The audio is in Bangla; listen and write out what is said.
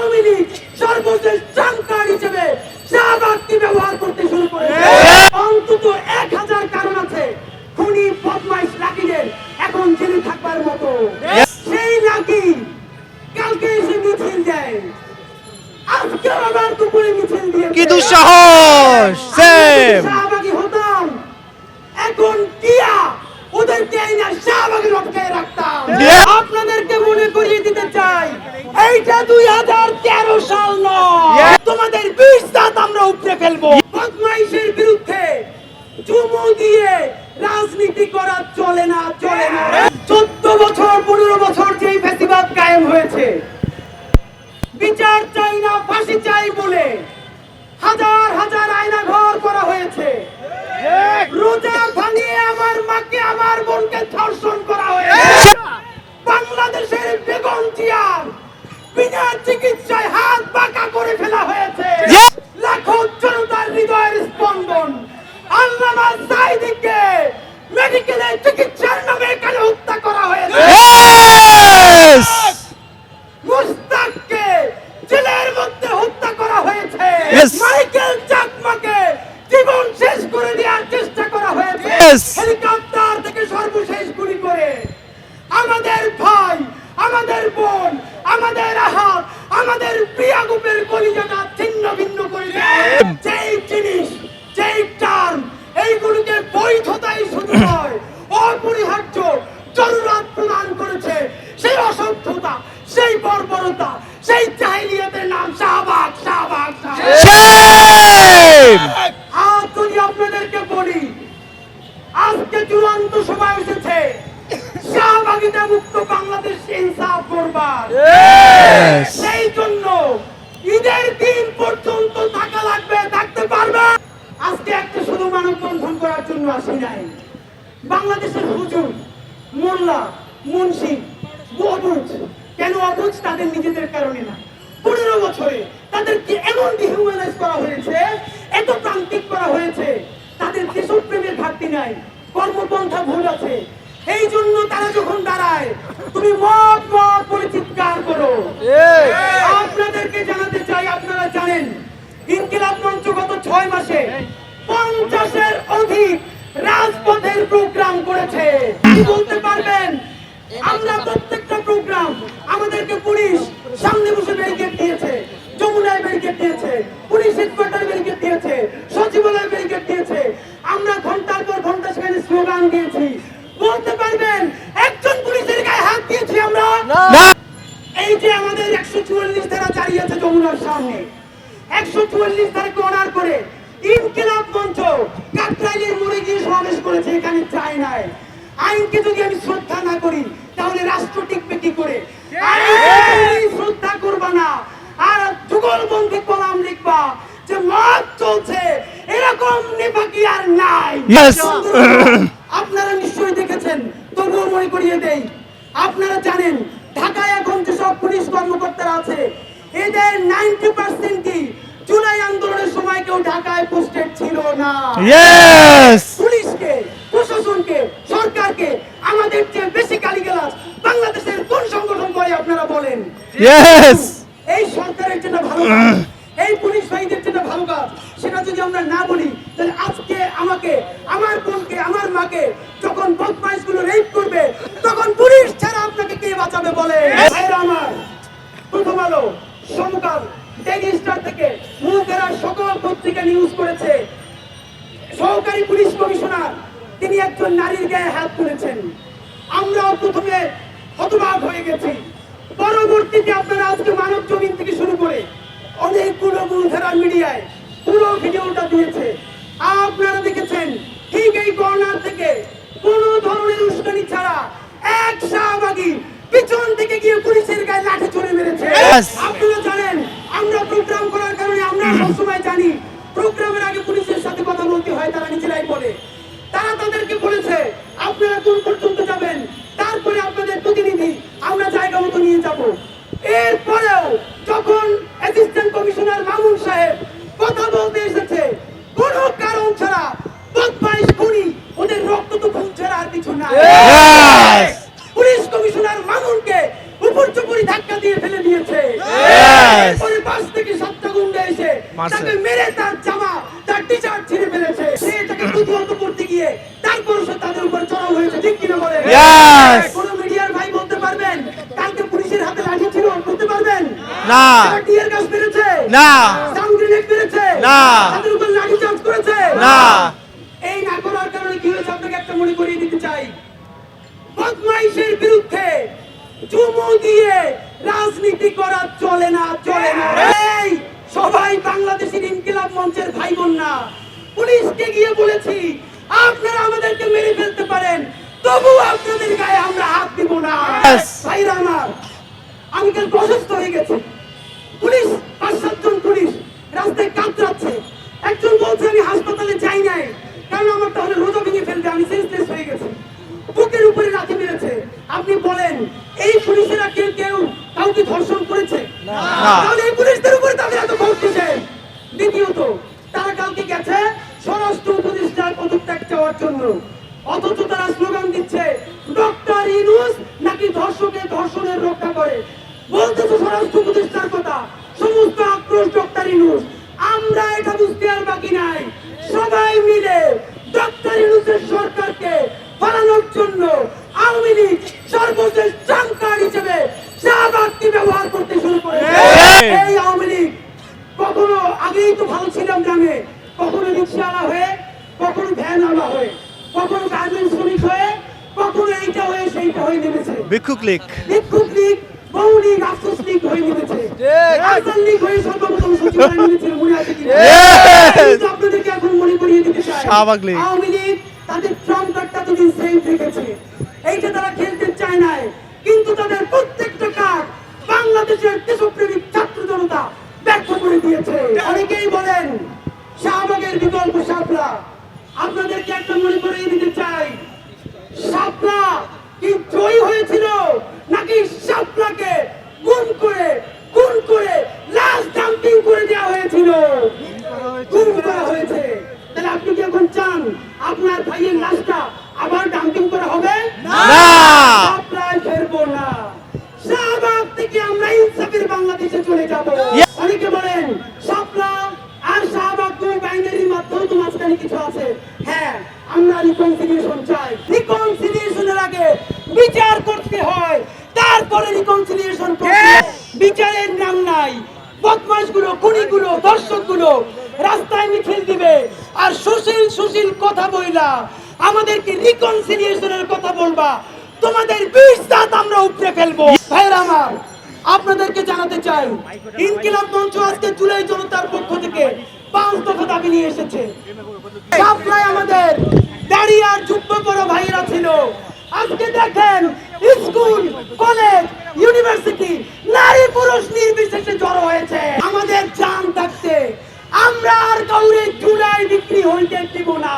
আওয়ামী লীগ সর্বশেষ কার্ড হিসেবে শাহবাগকে ব্যবহার করতে শুরু করেছে। অন্তত এক হাজার কারণ আছে। খুনি বদমাইশ লাকিদের এখন জেলে থাকবার মতো। সেই লাকি কালকে এসে মিছিল দেয়। আজকে আবার দুপুরে মিছিল দিয়ে কি দুঃসাহস! সেম শাহবাগী হতাম এখন টিয়া ওদেরকে এই না শাহবাগী লটকায় রাখতাম। আপনাদেরকে মনে করিয়ে দিতে চাই এইটা দুই হাজার তেরো সাল নয়। তোমাদের বিশ দাঁত আমরা উপড়ে ফেলব। বদমাইশের বিরুদ্ধে চুমু দিয়ে রাজনীতি করা চলে না চলে না। চোদ্দ বছর পনেরো বছর যেই ফেসিবাদ কায়েম হয়েছে বিচার চাই না ফাঁসি চাই মেডিকেলে চিকিৎসার নামে এখানে হত্যা করা হয়েছে। মুস্তাককে জেলের মধ্যে হত্যা করা হয়েছে। মাইকেল চাকমাকে জীবন শেষ করে দেওয়ার চেষ্টা করা হয়েছে। হেলিকপ্টার থেকে সর্বশেষ গুলি করে। আমাদের ভাই আমাদের বোন আমাদের আহাত আমাদের প্রিয়া গুপের কলিজাটা ছিন্ন ভিন্ন করে দেয় চূড়ান্ত সময় এসেছে। শাহবাগিতা মুক্ত বাংলাদেশ ইনসাফ করবার। সেই জন্য ঈদের দিন পর্যন্ত থাকা লাগবে থাকতে পারবে। আজকে একটা শুধু মানববন্ধন করার জন্য আসি নাই। বাংলাদেশের হুজুর মোল্লা মুন্সি অবুজ কেন অবুজ তাদের নিজেদের কারণে না? পনেরো বছরে তাদেরকে এমন ডিহিউম্যানাইজ করা হয়েছে এত প্রান্তিক করা হয়েছে তাদের দেশপ্রেমের ঘাটতি নাই। কর্মপন্থা ভুল আছে। এই জন্য তারা যখন দাঁড়ায় তুমি মত মত বলে চিৎকার করো। আপনাদেরকে জানাতে চাই আপনারা জানেন ইনকিলাব মঞ্চ গত ছয় মাসে পঞ্চাশের অধিক রাজপথের প্রোগ্রাম করেছে। কি বলতে পারবেন? আমরা প্রত্যেকটা প্রোগ্রাম আমাদেরকে পুলিশ সামনে বসে ব্যারিকেড দিয়েছে যমুনায় ব্যারিকেড দিয়েছে পুলিশ হেডকোয়ার্টার ব্যারিকেড দিয়েছে সচিবালয় ব্যারিকেড দিয়েছে। আমরা ঘণ্টা স্লোগান দিয়েছি। বলতে পারবেন একজন পুলিশের গায়ে হাত দিয়েছি আমরা। এই যে আমাদের একশো চুয়াল্লিশ ধারা আছে যমুনার সামনে একশো চুয়াল্লিশ ধারাকে অনার করে ইনকিলাব মঞ্চ কাকরাইলের মোড়ে গিয়ে সমাবেশ করেছে এখানে চাই নাই। আইনকে যদি আমি শ্রদ্ধা না করি তাহলে রাষ্ট্র টিকবে কি করে? শ্রদ্ধা করবা না। আর যুগলবন্দি কলাম লিখবা যে মত চলছে এরকম নেপাকি আর নাই। আপনারা নিশ্চয়ই দেখেছেন তবুও মনে করিয়ে দেই আপনারা জানেন ঢাকায় এখন যেসব পুলিশ কর্মকর্তারা আছে এদের নাইনটি পার্সেন্টই জুলাই আন্দোলনের সময় কেউ ঢাকায় পোস্টেড ছিল না। পুলিশকে প্রশাসনকে সরকারকে আমাদের চেয়ে বেশি গালিগালাজ বাংলাদেশের কোন সংগঠন করে আপনারা বলেন? এই সরকারের যেটা ভালো কাজ এই পুলিশ বাহিনীর যেটা ভালো কাজ সেটা যদি আমরা না বলি তাহলে আমাকে আমার বোনকে, আমার মাকে যখন বদমাইশগুলো রেপ করবে, তখন পুলিশ ছাড়া আপনাকে কে বাঁচাবে বলে? আমার, প্রথম আলো, সমকাল ডেইলি স্টার থেকে মুখেরার সকল পত্রিকা নিউজ করেছে। সহকারী পুলিশ কমিশনার, তিনি একজন নারীর গায়ে হাত তুলেছেন। আমরাও প্রথমে হতবাক হয়ে গেছি। পরবর্তীতে আপনারা আজকে মানব জমিন থেকে শুরু করে অনেকগুলো মূলধারার মিডিয়ায় পুরো ভিডিওটা দিয়েছে। আপনারা দেখেছেন ঠিক এই কর্নার থেকে কোন ধরনের উস্কানি ছাড়া এক শাহবাগী পিছন থেকে গিয়ে পুলিশের গায়ে লাঠি ছুড়ে মেরেছে! আপনারা জানেন আমরা প্রোগ্রাম করার কারণে আমরা সবসময় জানি প্রোগ্রামের আগে পুলিশের সাথে কথা বলতে হয় তারা নিজেরাই বলে। তারা তাদেরকে বলেছে আপনারা কোন পর্যন্ত যাবেন তারপরে আপনাদের প্রতিনিধি আমরা জায়গা মতো নিয়ে যাব এরপরেও যখন অ্যাসিস্ট্যান্ট কমিশনার মামুন সাহেব কথা বলতে এসেছে কোনো কারণ ছাড়া বদমাইশ খুনি ওদের রক্ত তো খুন ছাড়া আর কিছু না Yes! পুলিশ কমিশনার মামুনকে উপর চুপুরি ধাক্কা দিয়ে ফেলে দিয়েছে Yes! এসে মারছে। মেরে তার জামা তার টি শার্ট ছিঁড়ে ফেলেছে সে তাকে প্রতিহত করতে গিয়ে তারপর সে তাদের উপর চড়াও হয়েছে ঠিক কিনা বলে Yes! কোন মিডিয়ার ভাই বলতে পারবেন কালকে পুলিশের হাতে লাঠি ছিল বলতে পারবেন না। টিয়ার গ্যাস মেরেছে না। সাউন্ড গ্রেনেড মেরেছে না। তাদের উপর লাঠি চার্জ করেছে না। এই না করার কারণে কি হয়েছে আপনাকে একটা মনে করিয়ে দিতে চাই বদমাইশের বিরুদ্ধে চুমু দিয়ে রাজনীতি করা চলে না এই সবাই বাংলাদেশের ইনকিলাব মঞ্চের ভাই বোন না পুলিশকে গিয়ে বলেছি আপনারা আমাদেরকে মেরে ফেলতে পারেন তবু আপনাদের গায়ে আমরা হাত দিব না! ভাইরা আমার আমি কাল অসুস্থ হয়ে গেছি। পুলিশ পাঁচ সাতজন পুলিশ রাস্তায় কাতরাচ্ছে। একজন বলছে আমি হাসপাতালে যাই নাই কারণ আমার তাহলে রোজা ভেঙে ফেলবে? আমি সেন্সলেস হয়ে গেছি। বুকের উপরে লাথি মেরেছে। আপনি বলেন এই পুলিশেরা কেউ কেউ কাউকে ধর্ষণ করেছে? তাহলে এই পুলিশদের উপরে তাদের এত ভোট দিছে দ্বিতীয়ত তারা কালকে গেছে স্বরাষ্ট্র পদত্যাগ চাওয়ার জন্য। অথচ তারা স্লোগান দিচ্ছে ডক্টর ইনুস নাকি ধর্ষকে ধর্ষণের রক্ষা করে? বলতেছে স্বরাষ্ট্র উপদেষ্টার কথা সমস্ত আক্রোশ ডক্টর ইনুস আমরা এটা বুঝতে আর বাকি নাই। সবাই মিলে ডক্টর ইনুসের সরকারকে বানানোর জন্য আওয়ামী লীগ সর্বশেষ ট্রাম্পার হিসেবে শাহবাগকে ব্যবহার করতে শুরু করেছে। এই আওয়ামী লীগ কখনো আগেই তো ভালো ছিলাম গ্রামে। কখনো রিক্সাওয়ালা হয়ে কখনো ভ্যান আলা হয়ে? কখনো গার্মেন্টস শ্রমিক হয়ে? কখনো এইটা হয়ে সেইটা হয়ে নেমেছে। ভিক্ষুক লীগ। বিক্ষোভ লীগ বহু লীগ আফসোস লীগ হয়ে নেমেছে। আফসান লীগ হয়ে সর্বপ্রথম সচিবালয় নেমেছিল মনে আছে কি আপনাদেরকে এখন মনে করিয়ে দিতে চাই শাহবাগ লীগ। আওয়ামী লীগ তাদের ট্রাম্প কার্ডটা যদি সেফ রেখেছে। এইটা তারা খেলতে চায় নাই। কিন্তু তাদের প্রত্যেকটা কার্ড বাংলাদেশের দেশপ্রেমিক ছাত্র জনতা ব্যর্থ করে দিয়েছে। অনেকেই বলেন শাহবাগের বিকল্প শাপলা। আপনাদেরকে একটা মনে করিয়ে দিতে চাই। শাপলা কি জয়ী হয়েছিল নাকি শাপলাকে গুম করে গুম করে লাশ ডাম্পিং করে দেওয়া হয়েছিল? গুম করা হয়েছে। তাহলে আপনি কি এখন চান আপনার ভাইয়ের লাশটা আবার ডাম্পিং করা হবে? না। শাপলায় ফেরবো না। শাহবাগ থেকে আমরা ইনসাফের বাংলাদেশে চলে যাব। অনেকে বলেন শাপলা আর শাহবাগ দুই বাইনারির মাঝখানে কিছু আছে। হ্যাঁ আমরা রিকনসিলিয়েশন চাই। রিকনসিলিয়েশনের আগে বিচার করতে হয়। তারপরে রিকনসিলিয়েশন বিচারের নাম নাই। বদমাশগুলো খুনিগুলো দর্শকগুলো রাস্তায় মিছিল দিবে। আর সুশীল সুশীল কথা বইলা আমাদেরকে রিকনসিলিয়েশনের কথা বলবা। তোমাদের বিষ দাঁত আমরা উপড়ে ফেলব। ভাইরা আমার আপনাদেরকে জানাতে চাই ইনকিলাব মঞ্চ আজকে জুলাই জনতার পক্ষ থেকে পাঁচ দফা দাবি স্কুল, কলেজ, ইউনিভার্সিটি নারী পুরুষ নির্বিশেষে জড়ো হয়েছে। আমাদের জান থাকতে আমরা আর কাউরে চুলাই বিক্রি হইতে দিব না!